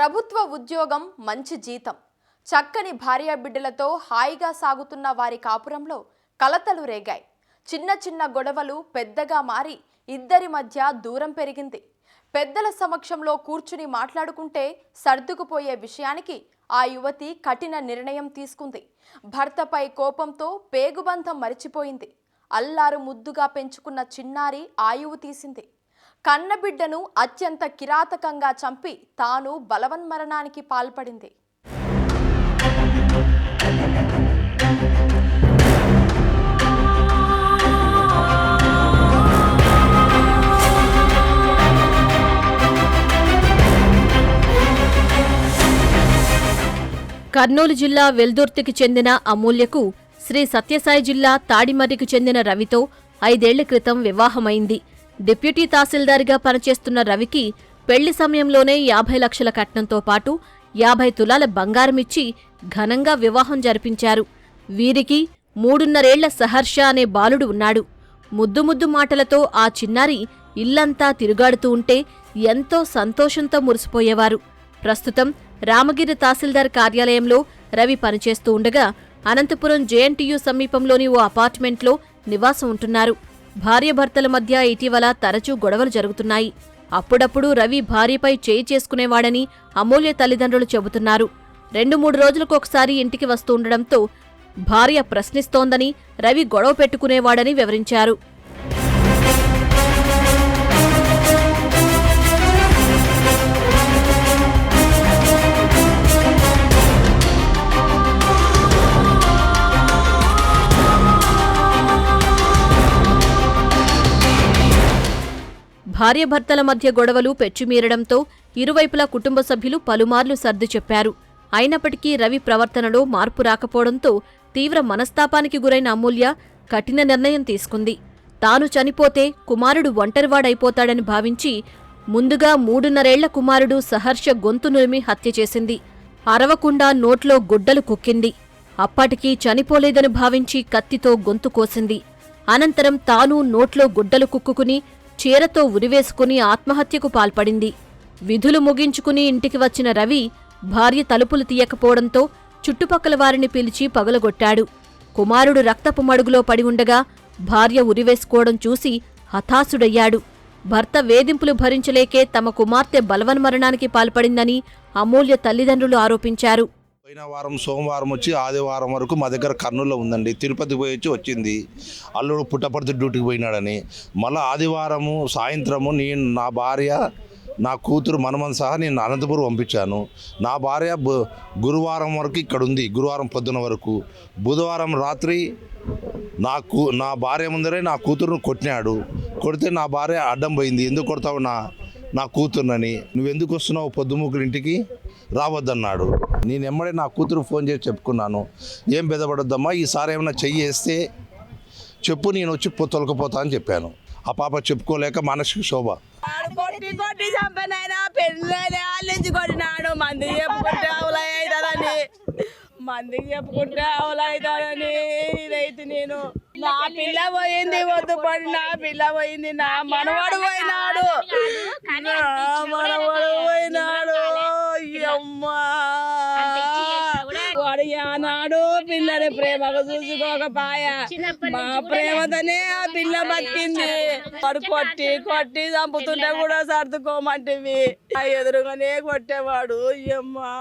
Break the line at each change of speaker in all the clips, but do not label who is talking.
ప్రభుత్వ ఉద్యోగం మంచి జీతం. చక్కని భార్య బిడ్డలతో హాయిగా సాగుతున్న వారి కాపురంలో కలతలు రేగాయి. చిన్న చిన్న గొడవలు పెద్దగా మారి ఇద్దరి మధ్య దూరం పెరిగింది. పెద్దల సమక్షంలో కూర్చుని మాట్లాడుకుంటే సర్దుకుపోయే విషయానికి ఆ యువతి కఠిన నిర్ణయం తీసుకుంది. భర్తపై కోపంతో పేగుబంధం మరిచిపోయింది. అల్లారు ముద్దుగా పెంచుకున్న చిన్నారి ఆయువు తీసింది. కన్నబిడ్డను అత్యంత కిరాతకంగా చంపి తాను బలవన్మరణానికి పాల్పడింది.
కర్నూలు జిల్లా వెల్దుర్తికి చెందిన అమూల్యకు శ్రీ సత్యసాయి జిల్లా తాడిమర్రికి చెందిన రవితో ఐదేళ్ళ క్రితం వివాహమైంది. డిప్యూటీ తహసీల్దార్గా పనిచేస్తున్న రవికి పెళ్ళి సమయంలోనే యాభై లక్షల కట్నంతో పాటు యాభై తులాల బంగారమిచ్చి ఘనంగా వివాహం జరిపించారు. వీరికి మూడున్నరేళ్ళ సహర్ష అనే బాలుడు ఉన్నాడు. ముద్దు ముద్దు మాటలతో ఆ చిన్నారి ఇల్లంతా తిరుగాడుతూ ఉంటే ఎంతో సంతోషంతో మురిసిపోయేవారు. ప్రస్తుతం రామగిరి తహసీల్దార్ కార్యాలయంలో రవి పనిచేస్తూ ఉండగా అనంతపురం జేఎన్టీయూ సమీపంలోని ఓ అపార్ట్మెంట్లో నివాసం ఉంటున్నారు. భార్యభర్తల మధ్య ఇటీవల తరచూ గొడవలు జరుగుతున్నాయి. అప్పుడప్పుడు రవి భార్యపై చేయి చేసుకునేవాడని అమూల్య తల్లిదండ్రులు చెబుతున్నారు. రెండు మూడు రోజులకు ఒకసారి ఇంటికి వస్తూ ఉండడంతో భార్య ప్రశ్నిస్తోందని రవి గొడవ పెట్టుకునేవాడని వివరించారు. భార్యభర్తల మధ్య గొడవలు పెచ్చుమీరడంతో ఇరువైపులా కుటుంబ సభ్యులు పలుమార్లు సర్ది చెప్పారు. అయినప్పటికీ రవి ప్రవర్తనలో మార్పు రాకపోవడంతో తీవ్ర మనస్తాపానికి గురైన అమూల్య కఠిన నిర్ణయం తీసుకుంది. తాను చనిపోతే కుమారుడు ఒంటరివాడైపోతాడని భావించి ముందుగా మూడున్నరేళ్ళ కుమారుడు సహర్ష గొంతు నురిమి హత్య చేసింది. అరవకుండా నోట్లో గుడ్డలు కుక్కింది. అప్పటికీ చనిపోలేదని భావించి కత్తితో గొంతు కోసింది. అనంతరం తాను నోట్లో గుడ్డలు కుక్కుకుని చీరతో ఉరివేసుకుని ఆత్మహత్యకు పాల్పడింది. విధులు ముగించుకుని ఇంటికి వచ్చిన రవి భార్య తలుపులు తీయకపోవడంతో చుట్టుపక్కల వారిని పిలిచి పగలగొట్టాడు. కుమారుడు రక్తపు మడుగులో పడి ఉండగా భార్య ఉరివేసుకోవడం చూసి హతాశుడయ్యాడు. భర్త వేధింపులు భరించలేకే తమ కుమార్తె బలవన్మరణానికి పాల్పడిందని అమూల్య తల్లిదండ్రులు ఆరోపించారు.
పోయిన వారం సోమవారం వచ్చి ఆదివారం వరకు మా దగ్గర కర్నూలులో ఉందండి. తిరుపతి పోయి వచ్చి వచ్చింది. అల్లుడు పుట్టపర్తి డ్యూటీకి పోయినాడని. మళ్ళీ ఆదివారము సాయంత్రము నేను నా భార్య నా కూతురు మనమని సహా నేను అనంతపురం పంపించాను. నా భార్య బు- గురువారం వరకు ఇక్కడ ఉంది గురువారం పొద్దున వరకు. బుధవారం రాత్రి నా కూ నా భార్య ముందరే నా కూతురును కొట్టినాడు. కొడితే నా భార్య అడ్డం పోయింది. ఎందుకు కొడతావు నా నా కూతురునని. నువ్వెందుకు వస్తున్నావు పొద్దుముకులు ఇంటికి? రావద్దన్నాడు. నేను ఎమ్మడే నా కూతురు ఫోన్ చేసి చెప్పుకున్నాను. ఏం బెదపడొద్దమ్మా ఈసారి ఏమైనా చెయ్యి వేస్తే చెప్పు నేను వచ్చి తొలకపోతా అని చెప్పాను. ఆ పాప చెప్పుకోలేక మానసిక శోభ.
కొట్టి కొట్టి చంపనైనా పెళ్ళైనా నుంచి కొట్టినాడు మందికి చెప్పుకుంటే అవులవుతుందని మందికి చెప్పుకుంటే ఇదైతే నేను. నా పిల్ల పోయింది వద్దు పడి నా పిల్ల పోయింది నా మనవాడు పోయినాడు. అమ్మా. వాడు ఆనాడు పిల్లని ప్రేమగా చూసుకోకపాయ. మా ప్రేమతోనే ఆ పిల్ల బతికింది వాడు కొట్టి కొట్టి చంపుతుంటే కూడా సర్దుకోమంటివి. ఆ ఎదురుగానే కొట్టేవాడు. అమ్మా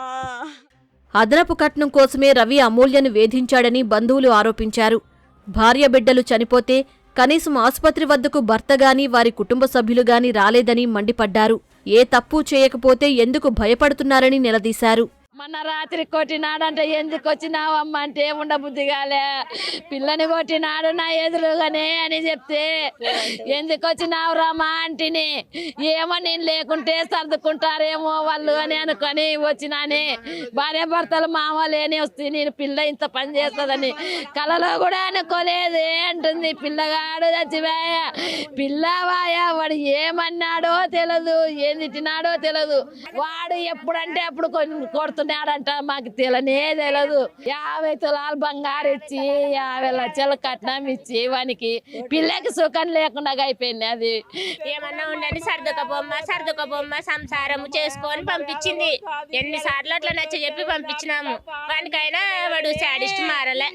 అదనపు కట్నం కోసమే రవి అమూల్యను వేధించాడని బంధువులు ఆరోపించారు. భార్య బిడ్డలు చనిపోతే కనీసం ఆసుపత్రి వద్దకు భర్త గాని వారి కుటుంబ సభ్యులు గాని రాలేదని మండిపడ్డారు. ఏ తప్పు చేయకపోతే ఎందుకు భయపడుతున్నారని నిలదీశారు.
మొన్న రాత్రి కొట్టినాడంటే ఎందుకు వచ్చినావమ్మ అంటే ఉండబుద్ధి కాలే. పిల్లని కొట్టినాడు నా ఎదురుగానే అని చెప్తే ఎందుకు వచ్చినావు రామా అంటిని ఏమో నేను లేకుంటే సర్దుకుంటారేమో వాళ్ళు అని అనుకొని వచ్చినాని. భార్య భర్తలు మామలేని వస్తే నేను పిల్ల ఇంత పని చేస్తుందని కలలో కూడా అనుకోలేదే అంటుంది పిల్లగాడు చచ్చిపోయ పిల్లవాయా వాడు ఏమన్నాడో తెలియదు ఏం తిట్టినాడో తెలియదు వాడు ఎప్పుడంటే అప్పుడు కొ- కొడుతుంటాడు చేసుకున్నాడంట మాకు తెలియనే తెలియదు యాభై తులాలు బంగారు ఇచ్చి యాభై లక్షలు కట్నం ఇచ్చి వానికి పిల్లకి సుఖం లేకుండా అయిపోయింది అది.
ఏమన్నా ఉండని సర్దుక బొమ్మ సర్దుక బొమ్మ చేసుకొని పంపించింది. ఎన్నిసార్లు అట్లా నచ్చ చెప్పి పంపించినాము. వానికైనా వాడు శాడిస్ట్ మారలే.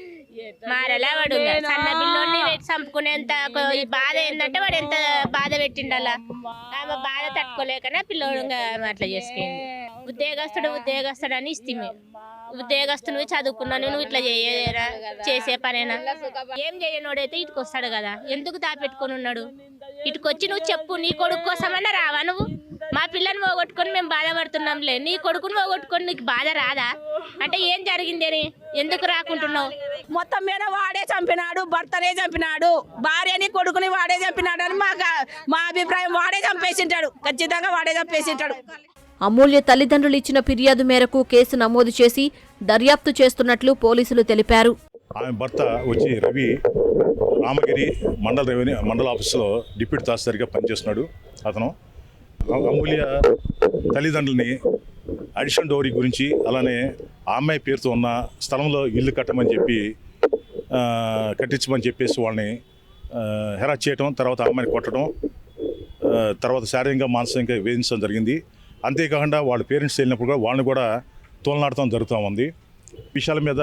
మారలే వాడు సన్న బిల్లోని చంపుకునేంత బాధ ఏంటంటే వాడు ఎంత బాధ పెట్టిండలా. ఆమె బాధ తట్టుకోలేకనే పిల్లోడు అట్లా చేసుకుంది. ఉద్యోగస్తుడు ఉద్యోగస్తుడు అని ఇస్తుంది ఉద్యోగస్తులు చదువుకున్నాను నువ్వు ఇట్లా చేయరా చేసే పనేనా? ఏం చేయనోడైతే ఇటుకు వస్తాడు కదా. ఎందుకు దాపెట్టుకొని ఉన్నాడు? ఇటుకొచ్చి నువ్వు చెప్పు నీ కొడుకు కోసమన్నా రావా నువ్వు? మా పిల్లని పోగొట్టుకొని మేము బాధపడుతున్నాంలే. నీ కొడుకుని పోగొట్టుకొని నీకు బాధ రాదా? అంటే ఏం జరిగింది అని ఎందుకు రాకుంటున్నావు?
మొత్తం మీద వాడే చంపినాడు భర్తనే చంపినాడు భార్యని కొడుకుని వాడే చంపినాడు అని మా మా అభిప్రాయం. వాడే చంపేసింటాడు. ఖచ్చితంగా వాడే చంపేసింటాడు.
అమూల్య తల్లిదండ్రులు ఇచ్చిన ఫిర్యాదు మేరకు కేసు నమోదు చేసి దర్యాప్తు చేస్తున్నట్లు పోలీసులు తెలిపారు.
ఆమె భర్త వచ్చి రవి రామగిరి మండల రెవెన్యూ మండల ఆఫీసులో డిప్యూటీ తహసీల్దార్గా పనిచేస్తున్నాడు. అతను అమూల్య తల్లిదండ్రులని అడిషన్ డోరీ గురించి అలానే ఆ అమ్మాయి పేరుతో ఉన్న స్థలంలో ఇల్లు కట్టమని చెప్పి కట్టించమని చెప్పేసి వాళ్ళని హెరాస్ చేయటం తర్వాత అమ్మాయిని కొట్టడం తర్వాత శారీరకంగా మానసికంగా వేధించడం జరిగింది. అంతేకాకుండా వాళ్ళ పేరెంట్స్ వెళ్ళినప్పుడు కూడా వాళ్ళని కూడా తోలనాడటం జరుగుతూ ఉంది. విషయాల మీద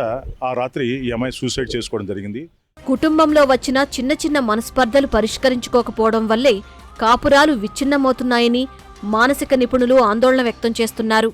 ఆ రాత్రి ఈ అమ్మాయి సూసైడ్ చేసుకోవడం జరిగింది.
కుటుంబంలో వచ్చిన చిన్న చిన్న మనస్పర్ధలు పరిష్కరించుకోకపోవడం వల్లే కాపురాలు విచ్ఛిన్నమవుతున్నాయని మానసిక నిపుణులు ఆందోళన వ్యక్తం చేస్తున్నారు.